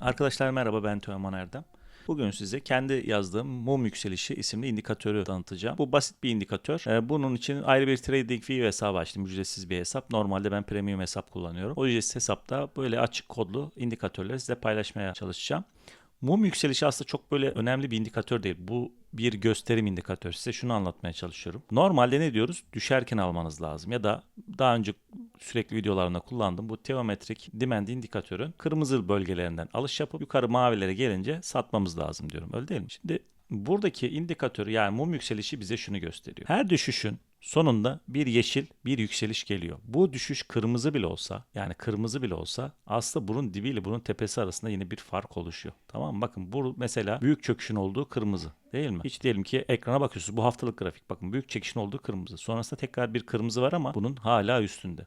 Arkadaşlar merhaba ben Teoman Erdem. Bugün size kendi yazdığım mum yükselişi isimli indikatörü tanıtacağım. Bu basit bir indikatör. Ee, Bunun için ayrı bir TradingView hesabı açtım. Ücretsiz bir hesap. Normalde ben premium hesap kullanıyorum. O ücretsiz hesapta böyle açık kodlu indikatörleri size paylaşmaya çalışacağım. Mum yükselişi aslında çok böyle önemli bir indikatör değil. Bu bir gösterim indikatörü. Size şunu anlatmaya çalışıyorum. Normalde ne diyoruz? Düşerken almanız lazım. Ya da daha önce sürekli videolarında kullandım. Bu teometrik demand indikatörün kırmızı bölgelerinden alış yapıp yukarı mavilere gelince satmamız lazım diyorum. Öyle değil mi? Şimdi buradaki indikatör yani mum yükselişi bize şunu gösteriyor. Her düşüşün sonunda bir yeşil bir yükseliş geliyor. Bu düşüş kırmızı bile olsa yani kırmızı bile olsa aslında bunun dibiyle bunun tepesi arasında yine bir fark oluşuyor. Tamam mı? Bakın bu mesela büyük çöküşün olduğu kırmızı değil mi? Hiç diyelim ki ekrana bakıyorsunuz bu haftalık grafik bakın büyük çekişin olduğu kırmızı. Sonrasında tekrar bir kırmızı var ama bunun hala üstünde.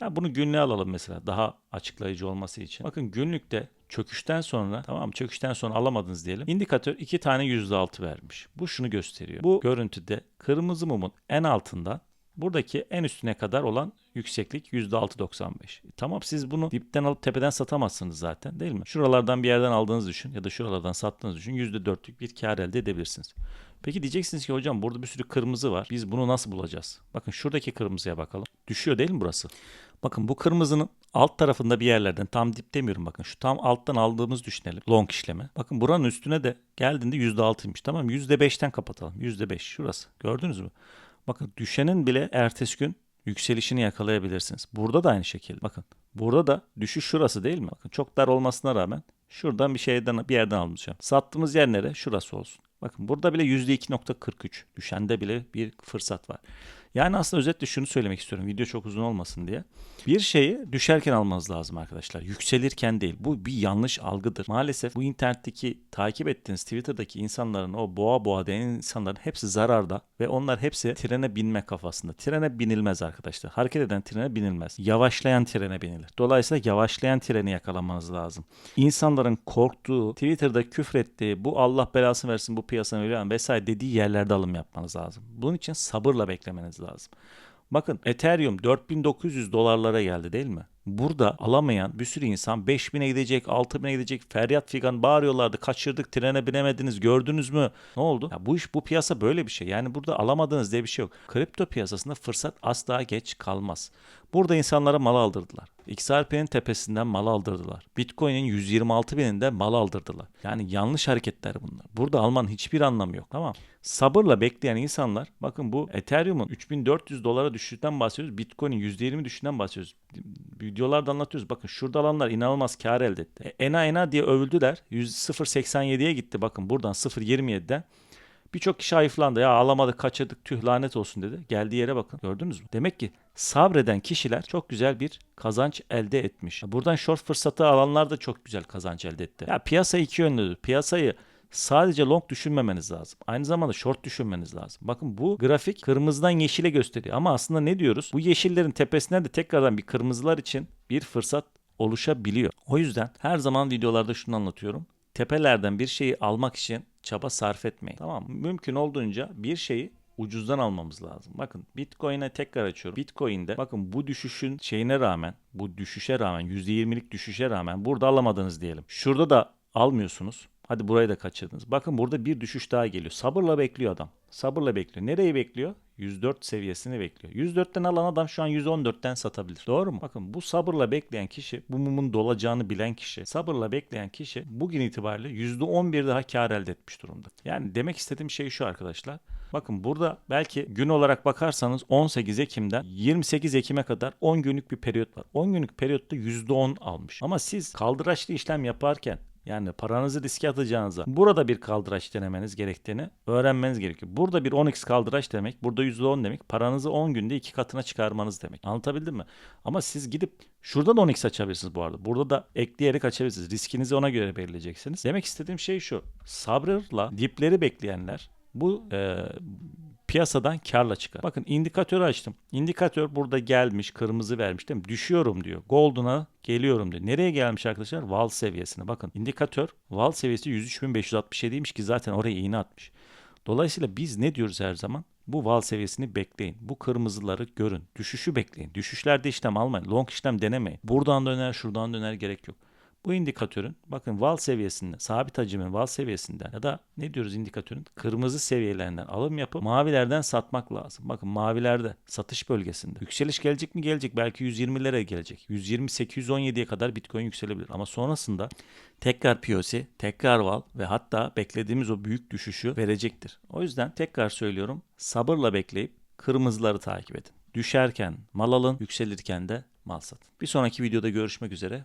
Ya bunu günlüğe alalım mesela daha açıklayıcı olması için. Bakın günlükte çöküşten sonra tamam çöküşten sonra alamadınız diyelim. İndikatör iki tane %6 vermiş. Bu şunu gösteriyor. Bu görüntüde kırmızı mumun en altında buradaki en üstüne kadar olan yükseklik %6.95. Tamam siz bunu dipten alıp tepeden satamazsınız zaten değil mi? Şuralardan bir yerden aldığınız düşün ya da şuralardan sattığınız düşün %4'lük bir kar elde edebilirsiniz. Peki diyeceksiniz ki hocam burada bir sürü kırmızı var. Biz bunu nasıl bulacağız? Bakın şuradaki kırmızıya bakalım. Düşüyor değil mi burası? Bakın bu kırmızının alt tarafında bir yerlerden tam dip demiyorum bakın. Şu tam alttan aldığımız düşünelim. Long işlemi. Bakın buranın üstüne de geldiğinde %6'ymış. Tamam mı? %5'ten kapatalım. %5 şurası. Gördünüz mü? Bakın düşenin bile ertesi gün yükselişini yakalayabilirsiniz. Burada da aynı şekilde. Bakın burada da düşüş şurası değil mi? Bakın çok dar olmasına rağmen şuradan bir şeyden bir yerden almışım. Sattığımız yer nere? Şurası olsun. Bakın burada bile %2.43 düşende bile bir fırsat var. Yani aslında özetle şunu söylemek istiyorum. Video çok uzun olmasın diye. Bir şeyi düşerken almanız lazım arkadaşlar. Yükselirken değil. Bu bir yanlış algıdır. Maalesef bu internetteki takip ettiğiniz Twitter'daki insanların o boğa boğa denen insanların hepsi zararda ve onlar hepsi trene binme kafasında. Trene binilmez arkadaşlar. Hareket eden trene binilmez. Yavaşlayan trene binilir. Dolayısıyla yavaşlayan treni yakalamanız lazım. İnsanların korktuğu, Twitter'da küfrettiği, bu Allah belasını versin bu piyasanın öyle vesaire dediği yerlerde alım yapmanız lazım. Bunun için sabırla beklemeniz lazım. Bakın Ethereum 4900 dolarlara geldi değil mi? Burada alamayan bir sürü insan 5000'e gidecek, 6000'e gidecek feryat figan bağırıyorlardı. Kaçırdık, trene binemediniz, gördünüz mü? Ne oldu? Ya bu iş bu piyasa böyle bir şey. Yani burada alamadığınız diye bir şey yok. Kripto piyasasında fırsat asla geç kalmaz. Burada insanlara mal aldırdılar. XRP'nin tepesinden mal aldırdılar. Bitcoin'in 126 bininde mal aldırdılar. Yani yanlış hareketler bunlar. Burada almanın hiçbir anlamı yok. Tamam. Sabırla bekleyen insanlar bakın bu Ethereum'un 3400 dolara düştüğünden bahsediyoruz. Bitcoin'in %20 düştüğünden bahsediyoruz. Videolarda anlatıyoruz. Bakın şurada alanlar inanılmaz kar elde etti. E, ena ena diye övüldüler. 0.87'ye gitti bakın buradan 0.27'den. Birçok kişi hayıflandı. Ya alamadık kaçırdık tüh lanet olsun dedi. Geldiği yere bakın. Gördünüz mü? Demek ki sabreden kişiler çok güzel bir kazanç elde etmiş. Buradan short fırsatı alanlar da çok güzel kazanç elde etti. Ya piyasa iki yönlüdür. Piyasayı sadece long düşünmemeniz lazım. Aynı zamanda short düşünmeniz lazım. Bakın bu grafik kırmızıdan yeşile gösteriyor. Ama aslında ne diyoruz? Bu yeşillerin tepesinden de tekrardan bir kırmızılar için bir fırsat oluşabiliyor. O yüzden her zaman videolarda şunu anlatıyorum. Tepelerden bir şeyi almak için çaba sarf etmeyin. Tamam mı? Mümkün olduğunca bir şeyi ucuzdan almamız lazım. Bakın Bitcoin'e tekrar açıyorum. Bitcoin'de bakın bu düşüşün şeyine rağmen, bu düşüşe rağmen, %20'lik düşüşe rağmen burada alamadınız diyelim. Şurada da almıyorsunuz. Hadi burayı da kaçırdınız. Bakın burada bir düşüş daha geliyor. Sabırla bekliyor adam. Sabırla bekliyor. Nereyi bekliyor? 104 seviyesini bekliyor. 104'ten alan adam şu an 114'ten satabilir. Doğru mu? Bakın bu sabırla bekleyen kişi, bu mumun dolacağını bilen kişi, sabırla bekleyen kişi bugün itibariyle %11 daha kar elde etmiş durumda. Yani demek istediğim şey şu arkadaşlar. Bakın burada belki gün olarak bakarsanız 18 Ekim'den 28 Ekim'e kadar 10 günlük bir periyot var. 10 günlük periyotta %10 almış. Ama siz kaldıraçlı işlem yaparken yani paranızı riske atacağınıza burada bir kaldıraç denemeniz gerektiğini öğrenmeniz gerekiyor. Burada bir 10x kaldıraç demek, burada %10 demek. Paranızı 10 günde iki katına çıkarmanız demek. Anlatabildim mi? Ama siz gidip şurada da 10x açabilirsiniz bu arada. Burada da ekleyerek açabilirsiniz. Riskinizi ona göre belirleyeceksiniz. Demek istediğim şey şu. Sabrla dipleri bekleyenler bu e, piyasadan karla çıkar. Bakın indikatörü açtım. İndikatör burada gelmiş kırmızı vermiş değil mi? Düşüyorum diyor. Golden'a geliyorum diyor. Nereye gelmiş arkadaşlar? Val seviyesine. Bakın indikatör Val seviyesi 103.567'ymiş ki zaten oraya iğne atmış. Dolayısıyla biz ne diyoruz her zaman? Bu val seviyesini bekleyin. Bu kırmızıları görün. Düşüşü bekleyin. Düşüşlerde işlem almayın. Long işlem denemeyin. Buradan döner şuradan döner gerek yok. Bu indikatörün bakın val seviyesinde, sabit hacmin val seviyesinden ya da ne diyoruz indikatörün kırmızı seviyelerinden alım yapıp mavilerden satmak lazım. Bakın mavilerde satış bölgesinde. Yükseliş gelecek mi? Gelecek. Belki 120'lere gelecek. 120-817'ye kadar Bitcoin yükselebilir. Ama sonrasında tekrar POC, tekrar val ve hatta beklediğimiz o büyük düşüşü verecektir. O yüzden tekrar söylüyorum sabırla bekleyip kırmızıları takip edin. Düşerken mal alın, yükselirken de mal satın. Bir sonraki videoda görüşmek üzere.